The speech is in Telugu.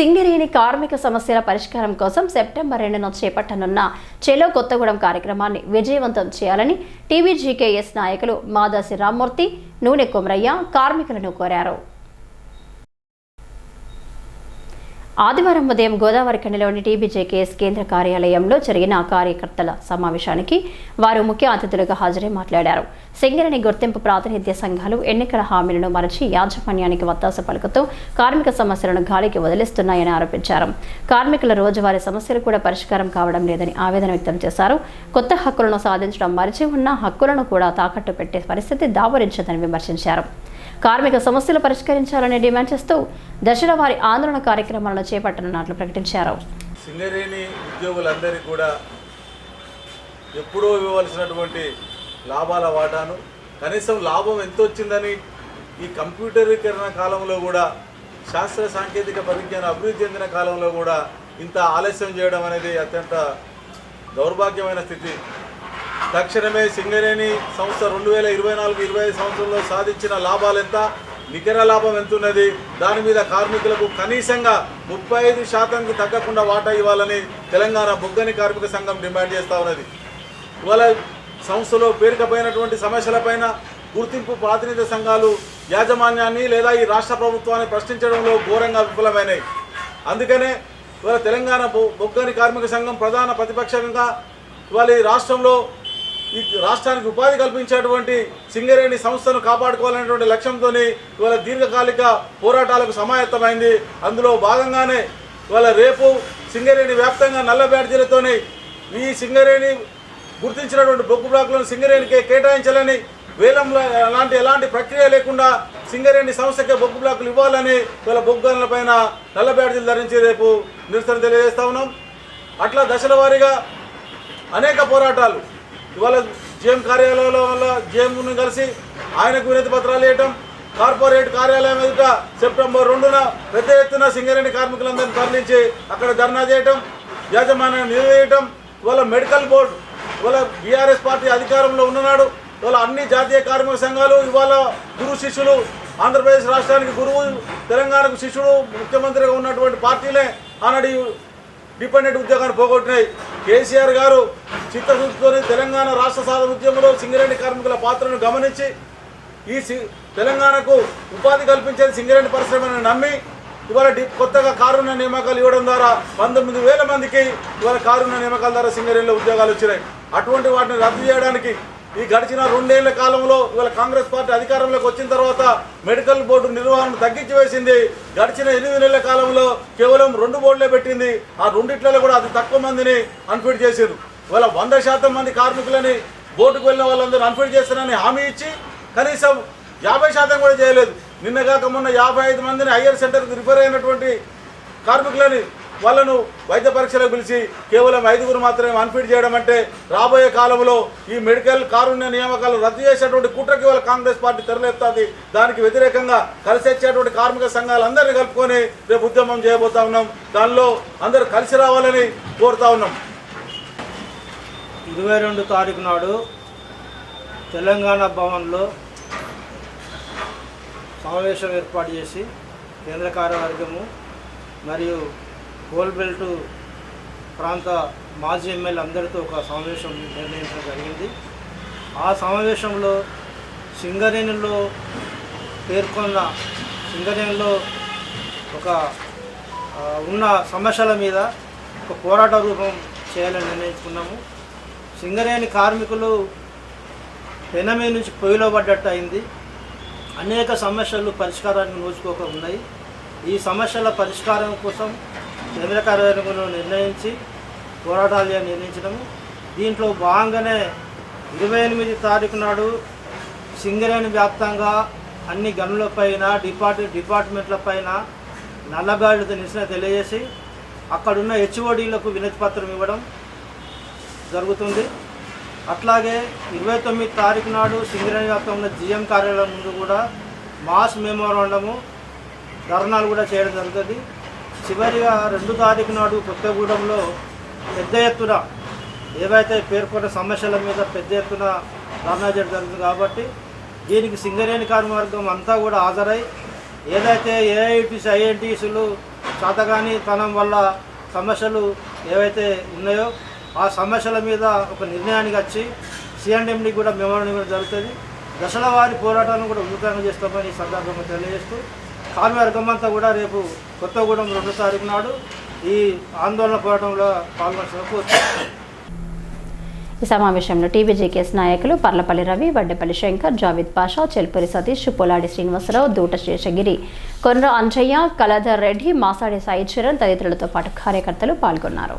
సింగరేణి కార్మిక సమస్యల పరిష్కారం కోసం సెప్టెంబర్ రెండున చేపట్టనున్న చెలో కొత్తగూడెం కార్యక్రమాన్ని విజయవంతం చేయాలని టీవీజీకేఎస్ నాయకులు మాదాసి రామ్మూర్తి నూనె కొమరయ్య కార్మికులను కోరారు. ఆదివారం ఉదయం గోదావరి ఖండలోని టీబీజేకేఎస్ కేంద్ర కార్యాలయంలో జరిగిన కార్యకర్తల సమావేశానికి వారు ముఖ్య అతిథులుగా హాజరై మాట్లాడారు. సింగరేణి గుర్తింపు ప్రాతినిధ్య సంఘాలు ఎన్నికల హామీలను మరచి యాజమాన్యానికి వత్తాస పలుకుతూ కార్మిక సమస్యలను గాలికి వదిలిస్తున్నాయని ఆరోపించారు. కార్మికుల రోజువారీ సమస్యలు కూడా పరిష్కారం కావడం లేదని ఆవేదన వ్యక్తం చేశారు. కొత్త హక్కులను సాధించడం మరిచి ఉన్న హక్కులను కూడా తాకట్టు పెట్టే పరిస్థితి దావరించదని విమర్శించారు. కార్మిక సమస్యలు పరిష్కరించాలని డిమాండ్ చేస్తూ దశల వారి ఆందోళన కార్యక్రమాలను చేపట్టనున్నట్లు ప్రకటించారు. సింగరేణి ఉద్యోగులందరికీ కూడా ఎప్పుడో ఇవ్వవలసినటువంటి లాభాల వాటాను కనీసం లాభం ఎంత వచ్చిందని ఈ కంప్యూటరీకరణ కాలంలో కూడా శాస్త్ర సాంకేతిక పరిజ్ఞానం అభివృద్ధి చెందిన కాలంలో కూడా ఇంత ఆలస్యం చేయడం అనేది అత్యంత దౌర్భాగ్యమైన స్థితి. తక్షణమే సింగరేణి సంస్థ రెండు వేల ఇరవై నాలుగు ఇరవై ఐదు సంవత్సరంలో సాధించిన లాభాలు ఎంత? నికర లాభం ఎంత ఉన్నది దాని మీద కార్మికులకు కనీసంగా ముప్పై ఐదు శాతంకి తగ్గకుండా వాటా ఇవ్వాలని తెలంగాణ బొగ్గని కార్మిక సంఘం డిమాండ్ చేస్తూ ఉన్నది. ఇవాళ సంస్థలో పేరుకపోయినటువంటి సమస్యలపైన గుర్తింపు ప్రాతినిధ్య సంఘాలు యాజమాన్యాన్ని లేదా ఈ రాష్ట్ర ప్రభుత్వాన్ని ప్రశ్నించడంలో ఘోరంగా విఫలమైనాయి. అందుకనే ఇవాళ తెలంగాణ బొగ్గని కార్మిక సంఘం ప్రధాన ప్రతిపక్షంగా ఇవాళ ఈ రాష్ట్రంలో ఈ రాష్ట్రానికి ఉపాధి కల్పించేటువంటి సింగరేణి సంస్థను కాపాడుకోవాలనేటువంటి లక్ష్యంతో ఇవాళ దీర్ఘకాలిక పోరాటాలకు సమాయత్తమైంది. అందులో భాగంగానే ఇవాళ రేపు సింగరేణి వ్యాప్తంగా నల్ల బ్యాడ్జీలతోని ఈ సింగరేణి గుర్తించినటువంటి బొగ్గు బ్లాకులను సింగరేణికి కేటాయించాలని వేలం అలాంటి ఎలాంటి ప్రక్రియ లేకుండా సింగరేణి సంస్థకే బొగ్గు బ్లాకులు ఇవ్వాలని ఇవాళ బొగ్గు పైన నల్ల బ్యాడ్జీలు ధరించి రేపు నిరసన తెలియజేస్తా ఉన్నాం. అట్లా దశల అనేక పోరాటాలు ఇవాళ జేఎం కార్యాలయంలో వల్ల జేఎంను కలిసి ఆయనకు వినతి పత్రాలు వేయటం కార్పొరేట్ కార్యాలయం ఎదుట సెప్టెంబర్ రెండున పెద్ద ఎత్తున సింగరేణి కార్మికులందరినీ తరలించి అక్కడ ధర్నా చేయటం యాజమాన్యం నిలవేయటం ఇవాళ మెడికల్ బోర్డు ఇవాళ బీఆర్ఎస్ పార్టీ అధికారంలో ఉన్ననాడు ఇవాళ అన్ని జాతీయ కార్మిక సంఘాలు ఇవాళ గురు శిష్యులు ఆంధ్రప్రదేశ్ రాష్ట్రానికి గురువు తెలంగాణకు శిష్యుడు ముఖ్యమంత్రిగా ఉన్నటువంటి పార్టీలే ఆనాడు డిపెండెంట్ ఉద్యోగాన్ని పోగొట్టినాయి. కేసీఆర్ గారు చిత్తశుద్ధితోనే తెలంగాణ రాష్ట్ర సాధన ఉద్యమంలో సింగరేణి కార్మికుల పాత్రను గమనించి ఈ సి- తెలంగాణకు ఉపాధి కల్పించేది సింగరేణి పరిశ్రమని నమ్మి ఇవాళ డి కొత్తగా కారుణ్య నియామకాలు ఇవ్వడం ద్వారా పంతొమ్మిది వేల మందికి ఇవాళ కారుణ్య నియామకాల ద్వారా సింగరేణిలో ఉద్యోగాలు వచ్చినాయి. అటువంటి వాటిని రద్దు చేయడానికి ఈ గడిచిన రెండేళ్ళ కాలంలో ఇవాళ కాంగ్రెస్ పార్టీ అధికారంలోకి వచ్చిన తర్వాత మెడికల్ బోర్డు నిర్వహణను తగ్గించి వేసింది. గడిచిన ఎనిమిది నెలల కాలంలో కేవలం రెండు బోర్డులే పెట్టింది. ఆ రెండిట్లలో కూడా అతి తక్కువ మందిని అన్ఫిట్ చేశారు ఇవాళ వంద శాతం మంది కార్మికులని బోర్డుకు వెళ్ళిన వాళ్ళందరూ అన్ఫిట్ చేస్తారని హామీ ఇచ్చి కనీసం యాభై శాతం కూడా చేయలేదు. నిన్నగాక మొన్న యాభై ఐదు మందిని హయ్యర్ సెంటర్కి రిఫర్ అయినటువంటి కార్మికులని వాళ్ళను వైద్య పరీక్షలకు పిలిచి కేవలం ఐదుగురు మాత్రమే అన్ఫిట్ చేయడం అంటే రాబోయే కాలంలో ఈ మెడికల్ కారుణ్య నియామకాలు రద్దు చేసేటువంటి కుట్రకి వాళ్ళ కాంగ్రెస్ పార్టీ తెరలేపుతుంది. దానికి వ్యతిరేకంగా కలిసి వచ్చేటువంటి కార్మిక సంఘాలందరినీ కలుపుకొని రేపు ఉద్యమం చేయబోతా ఉన్నాం. దానిలో అందరూ కలిసి రావాలని కోరుతా ఉన్నాం. ఇరవై రెండు తారీఖు నాడు తెలంగాణ భవన్లో సమావేశం ఏర్పాటు చేసి కేంద్ర కార్యవర్గము మరియు గోల్ బెల్ట్ ప్రాంత మాజీ ఎమ్మెల్యే అందరితో ఒక సమావేశం నిర్ణయించడం జరిగింది. ఆ సమావేశంలో సింగరేణిలో పేర్కొన్న సింగరేణిలో ఒక ఉన్న సమస్యల మీద ఒక పోరాట రూపం చేయాలని నిర్ణయించుకున్నాము. సింగరేణి కార్మికులు పెనమే నుంచి పొయ్యిలో పడ్డట్టు అయింది. అనేక సమస్యలు పరిష్కారానికి నోచుకోక ఉన్నాయి. ఈ సమస్యల పరిష్కారం కోసం కేంద్ర కార్యాలయంలో నిర్ణయించి పోరాటాలు నిర్ణయించడము? దీంట్లో భాగంగానే ఇరవై ఎనిమిది తారీఖు నాడు సింగరేణి వ్యాప్తంగా అన్ని గనులపైన డిపార్ట్ డిపార్ట్మెంట్లపైన నల్లబ్యాడ్లతో నిరసన తెలియజేసి అక్కడున్న హెచ్ఓడీలకు వినతి పత్రం ఇవ్వడం జరుగుతుంది. అట్లాగే ఇరవై తొమ్మిది తారీఖు నాడు సింగరేణి వ్యాప్తంలో జిఎం కార్యాలయం ముందు కూడా మాస్ మెమోరాండము ధర్నాలు కూడా చేయడం జరుగుతుంది. చివరిగా రెండు తారీఖు నాడు కొత్తగూడెంలో పెద్ద ఎత్తున ఏవైతే పేర్కొన్న సమస్యల మీద పెద్ద ఎత్తున ధర్నా చేయడం జరుగుతుంది కాబట్టి దీనికి సింగరేణి కార్మికవర్గం అంతా కూడా హాజరై ఏదైతే ఏఐటీసీ ఐఎన్టీసీలు చాతగాని తనం వల్ల సమస్యలు ఏవైతే ఉన్నాయో ఆ సమస్యల మీద ఒక నిర్ణయానికి వచ్చి సిఎండిఎండి కూడా మెమోరం కూడా జరుగుతుంది. దశల వారి పోరాటాలను కూడా ఉధృతంగా చేస్తామని ఈ సందర్భంగా తెలియజేస్తూ కార్మికవర్గం అంతా కూడా రేపు కొత్తగూడెం రెండో తారీఖు నాడు ఈ ఆందోళన పోరాటంలో పాల్గొనడం ఈ సమావేశంలో టీబీజేకేఎస్ నాయకులు పర్లపల్లి రవి వడ్డపల్లి శంకర్ జావిద్ పాషా చెల్పూరి సతీష్ పొలాడి శ్రీనివాసరావు దూట శేషగిరి కొర్ర అంజయ్య కలధర్ రెడ్డి మాసాడి సాయి చరణ్ తదితరులతో పాటు కార్యకర్తలు పాల్గొన్నారు.